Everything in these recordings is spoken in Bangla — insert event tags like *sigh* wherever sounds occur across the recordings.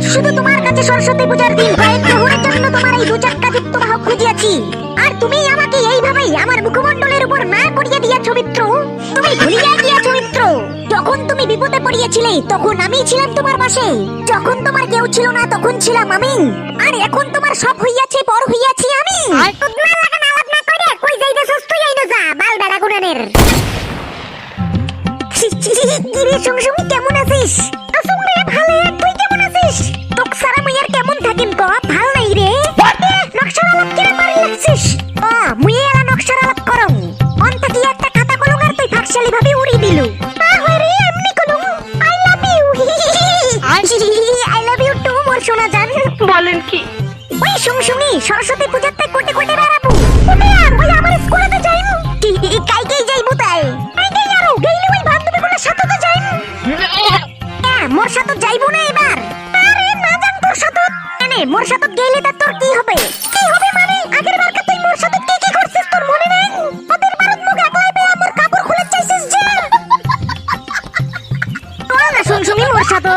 আজ শুধু তোমার কাছে সরস্বতী পূজার দিন কয়েক জন্য তোমার এই দু চাক্কা যুক্ত বাহক খুঁজিয়াছি আর তুমি আমাকে এইভাবেই আমার মুখমণ্ডলের উপর না করিয়ে দিয়েছ মিত্র তুমি ভুলিয়া গিয়েছো মিত্র যখন তুমি বিপদে পড়িয়েছিলে তখন আমি ছিলাম তোমার পাশে যখন তোমার কেউ ছিল না তখন ছিলাম আমি আর এখন তোমার সব হইয়াছে পর হইয়াছি আমি উদ্মান লাগান আলাপ না করে কই যাইতেছস তুই আইনো যা বাল বেড়া গুনানের কিরে সুমসুমি কেমন আছিস সাথে যাইবো না এবার। আরে না জান তোর সাথে মানে মোর সাথে গেইলে তা তোর কি হবে? কি হবে মানে? আগের বার তুই মোর সাথে কি কি করছিস তোর মনে নেই? ওদের বারত মুখ একলাই পেয়ে আমার কাপড় খুলে চাইছিস যে। বল না, শুন, শুনি মোর সাথে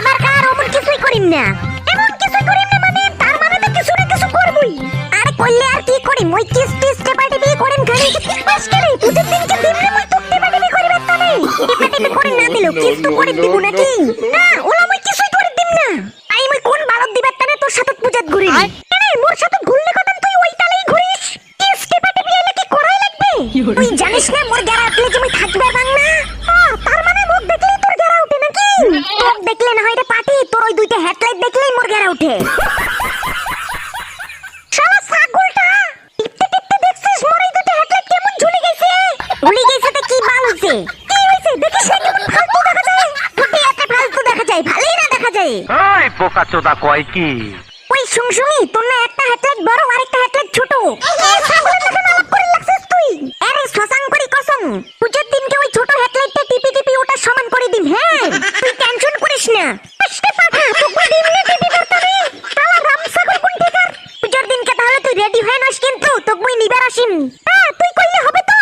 এবার কার অমন কিছুই করিম না। এমন কিছুই করিম না মানে তার মানে তো কিছু না কিছু করবই। আরে করলে আর কি করিম? ওই কিস টিস টেপা টেপি করিম খালি। বাস করে পুজোর দিনকে টেপি টেপি করে না দিলো কিস করে দিব নাকি? না ওলা মই কিছুই করে দিম না। আই মই কোন বালত দিবার তানে তোর সাথে পূজাত ঘুরি আরে মোর সাথে ঘুরলে কথা তুই ওই তালেই ঘুরিস? কিস টেপা টেপি এলে কি করাই লাগবে? তুই জানিস না মোর গেরা আটলে যে থাকবে বাং না তার মানে মুখ দেখলেই তোর গেরা উঠে নাকি? মুখ দেখলে না হয় রে পাটি তোর ওই দুইটা হেডলাইট দেখলেই মোর গেরা উঠে। শালা দেখা কয় কি? তোর না একটা হেডলাইট বড় একটা হেডলাইট ছোট। তুই আরে শশাং করি কসম, পুজোর দিনকে ওই ছোট হেডলাইটটা টিপি টিপি ওটা সমান করে দিন হ্যাঁ? তুই টেনশন করিস না আস্তে পাঠা তোকে দিম না টিপি করতে শালা রাম ছাগল কোন ঠিকার পূজার দিনকে তাহলে তুই রেডি হয়ে নাস কিন্তু তোকে মুই নিবার আসিম হ্যাঁ তুই কইলে হবে তো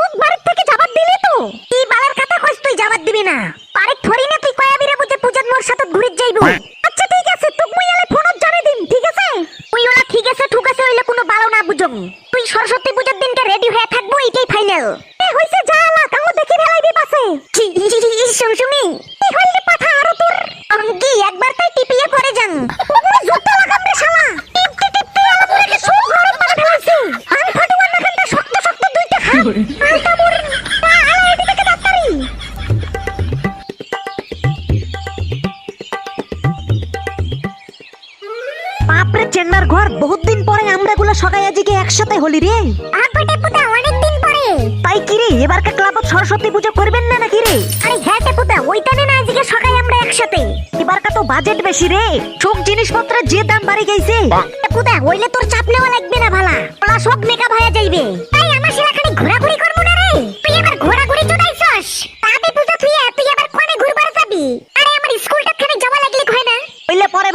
ওক বাড়ির থেকে যাবার দিলি তো এই বালার কথা কইস তুই যাবার দিবি না পারে থরি না তুই কয়া বিরে বুঝে পূজার মোর সাথে ঘুরে যাইবো আচ্ছা ঠিক আছে তোকে মুই এলে ফোনত জানাই দিম ঠিক আছে তুই ওলা ঠিক আছে ঠিক আছে হইলে কোনো তুই সরস্বতী পূজার দিনকে রেডি হয়ে থাকব এটাই ফাইনাল একসাথে হলি রে? আপটে পুতা অনেক দিন পরে। তাই কি রে? এবারকার ক্লাবত সরস্বতী পুজো করবেন না নাকি রে? আরে হ্যাঁ তে পুতা ওইটা না আজকে সকালে আমরা একসাথে। এবারকার তো বাজেট বেশি রে। সব জিনিসপত্র যে দাম বাড়ি গেছে। পুতা হইলে তোর চাপ নেওয়া লাগবে না ভালা। প্লাস সব মেকআপ হয়ে যাইবে।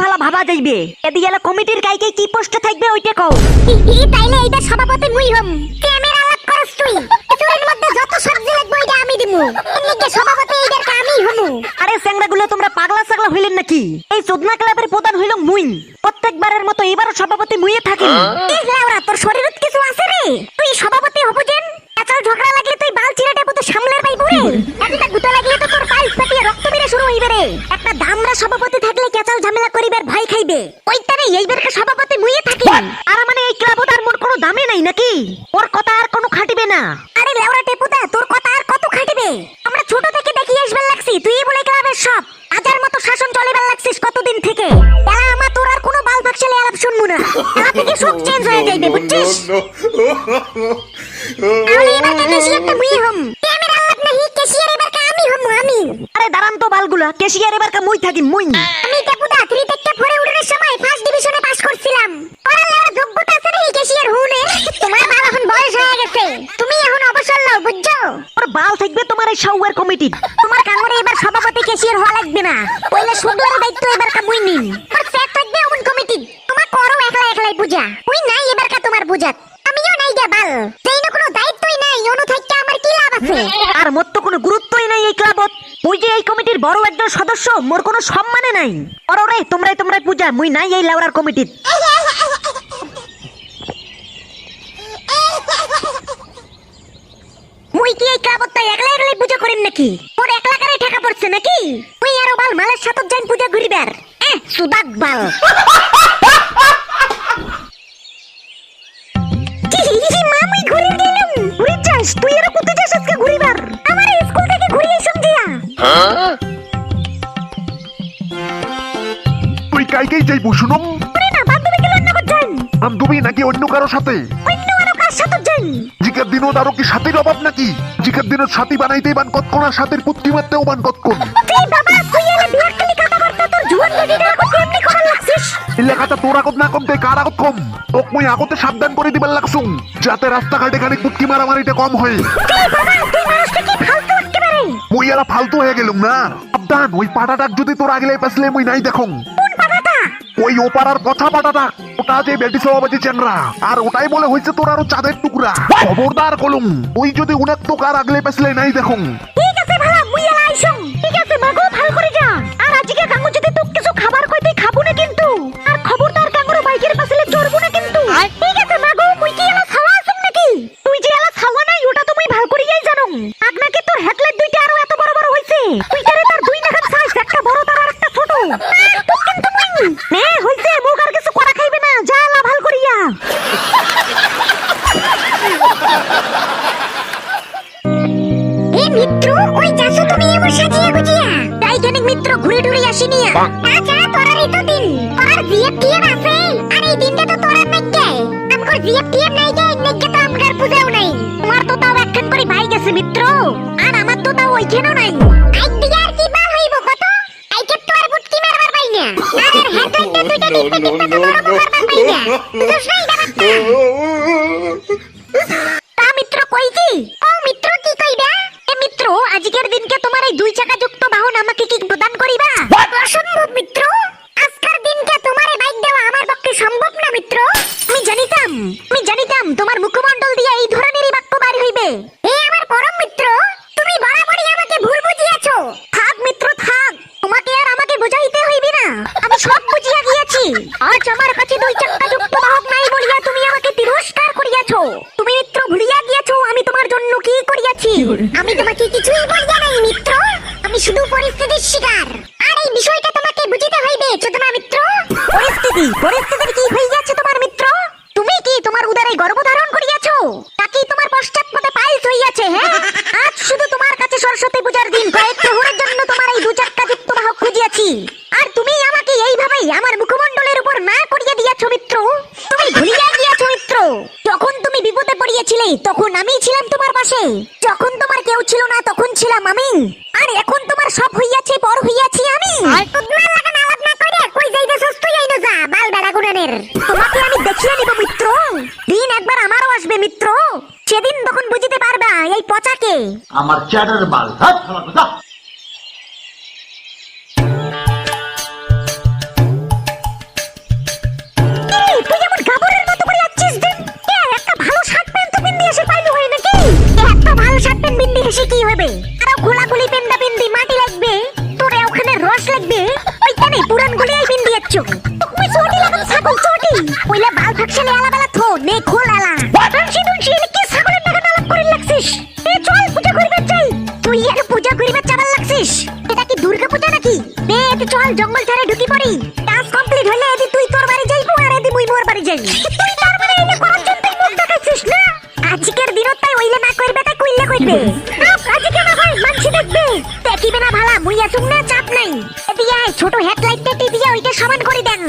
ভালো ভাবা যাইবে। এদিকে এলা কমিটির কাইকে কি পোস্টে থাকবে ওইটা কও। তাইলে এইটা সভাপতি মুই হম। ক্যামেরা আলাপ করস তুই। তোর মধ্যে যত সবজি লাগবে ওইটা আমি দিমু। এমনিকে সভাপতি এইটার আমি হমু। আরে স্যাংরাগুলো তোমরা পাগলা সাগলা হইলেন নাকি? এই চোদনা ক্লাবের প্রধান হইল মুই প্রত্যেকবারের মতো এবারও সভাপতি মুইয়ে থাকি এই লাউরা তোর শরীরত কিছু আছে রে? তুই সভাপতি হবু যেন। এচল ঝগড়া লাগলে তুই বাল চিরাটা সামলার পাইবু রে। একটা গুতা লাগলে তো তোর পাইল ফাটিয়ে রক্ত বেরে শুরু হইবে রে। ভয় খাইবে ওইটারে এইবারকে সভাপতি মুইয়ে থাকি আর মানে এই ক্লাবত আর মোর কোনো দামে নাই নাকি ওর কথা আর কোনো খাটিবে না আরে লেওরা টেপুদা তোর কথা আর কত খাটিবে আমরা ছোট থেকে দেখি আসবার লাগছি তুই বলে ক্লাবের সব আজার মতো শাসন চলিবার লাগছিস কতদিন থেকে এলা আমা তোর আর কোনো বাল ফাকশালে আলাপ শুনব না এলা থেকে সব চেঞ্জ হয়ে যাইবে বুঝছিস তো বালগুলা কেশিয়ার এবার কা মুই থাকি মুই আমি টেপুদা থ্রি থেকে ফোরে উঠানোর সময় ফার্স্ট ডিভিশনে পাস করছিলাম। লেওরা যোগ্যতা আছে রে ক্যাশিয়ার হুনে। তোমার বাল এখন বয়স হয়ে গেছে। তুমি এখন অবসর নাও বুঝছ? ওর বাল থাকবে তোমার এই সাউয়ার কমিটি তোমার কাঙ্গরে এবার সভাপতি ক্যাশিয়ার হওয়া লাগবে না। পয়লা সুন্দরের দায়িত্ব এবার কামুই নিন আর সেট থাকবে অমন কমিটি। তোমার করো একলা একলাই পূজা। ওই নাই এবার কা তোমার পূজাত। আমিও নাই গা বাল। যেই না কোনো দায়িত্বই নাই অনু থাকতে আমার কি লাভ আছে? আর মোর তো কোনো গুরুত্বই ক্লাবত মুই যে এই কমিটির বড় একজন সদস্য মোর কোনো সম্মানে নাই। অরে রে তোমরাই তোমরাই পূজা মুই নাই এই লাউরার কমিটিত *laughs* মুই কি এই ক্লাবত একলা একলাই পূজা করিম নাকি? শুনম। না বান্ধবী নাকি অন্য কারও সাথে? অন্য আরও কার সাথে যাই? জিকের আরও কি সাথীর অভাব নাকি? জিকের দিনত সাথী বানাইতেই বান কতক্ষণ আর সাথীর পুত্রি মারতেও বান কতক্ষণ বাবা তুই এলে বিয়ার খালি কথাবার্তা তোর জুয়ান কেমনি করার লাগছিস? এলাকাটা তোর আগত না কমতে কার আগত কম? তোক মুই আগতে সাবধান করে দিবার লাগছুম। যাতে রাস্তাঘাটে খানিক পুটকি মারামারিটা কম হয়। মুই এলা ফালতু হয়ে গেলুম না? সাবধান ওই পাটাটাক যদি তোর আগলে পাসলে মুই নাই পাঠাটা ওই ওপারার কথা পাটাটা ওটা যে বেটি সভাপতি চেনরা আর ওটাই বলে হয়েছে তোর আরও চাঁদের টুকরা। খবরদার কলুম ওই যদি উনাক তো কার আগলে পেছলে নাই দেখুন। ঠিক আছে ভালা মুই এলা আইসং ঠিক আছে মাগো ভালো মিত্র কই যাছো তুমি এমন সাজিয়া গুজিয়া। টাইটানিক মিত্র ঘুরে ঘুরে আসিনি। আচ্ছা তোরার এই তো দিন। তোরার জিএফ টিএম আছে। আর এই দিনটা তো তোরার নাই গে আমগর জিএফ টিএম নাই গে নেগে তো আমগর পূজাও নাই। তোমার তো তাও একখান করে ভাই গেছে মিত্র। আর আমার তো তাও ওইখানেও নাই। আই দিকে আর কি বাল হইব কত আইকে তো আর বুটকি মারবার পাই না। আর হেডলাইটটা দুইটা টিপতে টিপতে তো নরম করবার পাই না। না এটা *laughs* তা মিত্র কইছি কি কইবা এ মিত্র আজকের দিনকে তোমার এই দুই চাকা যুক্ত বাহন আমাকে কি প্রদান করিবা অসম্ভব মিত্র আজকের দিনকে তোমার এই বাইক দেওয়া আমার পক্ষে সম্ভব না মিত্র আমি জানিতাম আমি জানিতাম তোমার মুখমণ্ডল দিয়ে এই ধরনেরই বাক্য বাড়ি হইবে। এ আমার পরম মিত্র তুমি বরাবরই আমাকে ভুল বুঝিয়েছো। থাক মিত্র থাক তোমাকে আর আমাকে বুঝাইতে হইবে না। আমি সব বুঝিয়া গিয়েছি আজ আমার কাছে দুই চাকা যুক্ত বাহক নাই বলিয়া তুমি আমাকে তিরস্কার করিয়াছো। তুমি মিত্র ভুলিয়া গিয়েছো আমি তোমার জন্য কি করিয়াছি? আমি তোমাকে কিছুই বলিয়া নাই মিত্র আমি শুধু পরিস্থিতির শিকার। আর এই বিষয়টা তোমাকে বুঝিতে হইবে চোদনা মিত্র। পরিস্থিতি পরিস্থিতির কি হইয়াছে তোমার মিত্র তুমি কি তোমার উদারে গর্ভ ধারণ করিয়াছো নাকি তোমার পশ্চাৎপদে পাইলস হইয়াছে হ্যাঁ আজ শুধু তোমার কাছে সরস্বতী পূজার দিন কয়েক প্রহরের জন্য তোমার এই দু চাক্কা যুক্ত বাহক খুঁজিয়াছি আর তুমি আমাকে এইভাবেই আমার মুখমণ্ডলের উপর না করিয়ে দিয়াছো মিত্র তুমি ভুলিয়া গিয়াছো মিত্র যখন তুমি বিপদে পড়িয়েছিলে তখন আমি ছিলাম তোমার পাশে যখন তোমার কেউ ছিল না তখন ছিলাম আমি আর এখন তোমার সব হইয়াছে পর হইয়াছি আমি উদ্মান লাগান আলাপ না করে কই যাইতেছস তুই আইনো যা বাল বেড়া গুনানের তোমাকে আমি দেখিয়ে নিব মিত্র দিন একবার আমারও আসবে মিত্র সেদিন তখন বুঝিতে পারবা এই পচাকে আমার চ্যাটার বাল। হাত খারাপ জঙ্গল ধারে ঢুকি পড়ি। কাজ কমপ্লিট হলে এদি তুই তোর বাড়ি যাইবো আর এদি মুই মোর বাড়ি যাই তুই তার মানে এনে করার জন্য মুখ দেখাইছিস না? আজকের দিনত তাই ওইলে না করবে তাই কইলে কইবে। আজকে না ভাই মানছি দেখবে। দেখিবে না ভালা, মুই আসুক না, চাপ নাই। এদিকে আয়, ছোট হেডলাইটটা টিপিয়া ওইটা সমান করে দেন।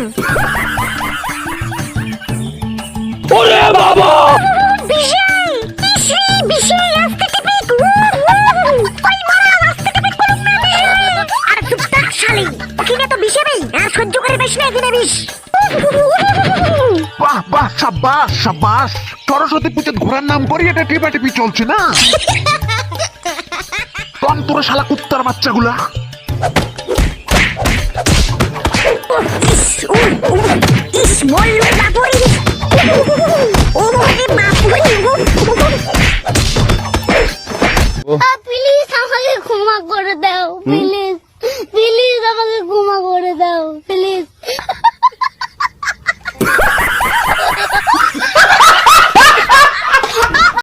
ওরে বাবা! সহ্য করে বেশ না এখানে বিষ বাহ বাহ সাবাস সাবাস সরস্বতী পুজোর ঘোরার নাম করি এটা টিপা টিপি চলছে না? তন শালা কুত্তার বাচ্চাগুলা। ইস মল্লু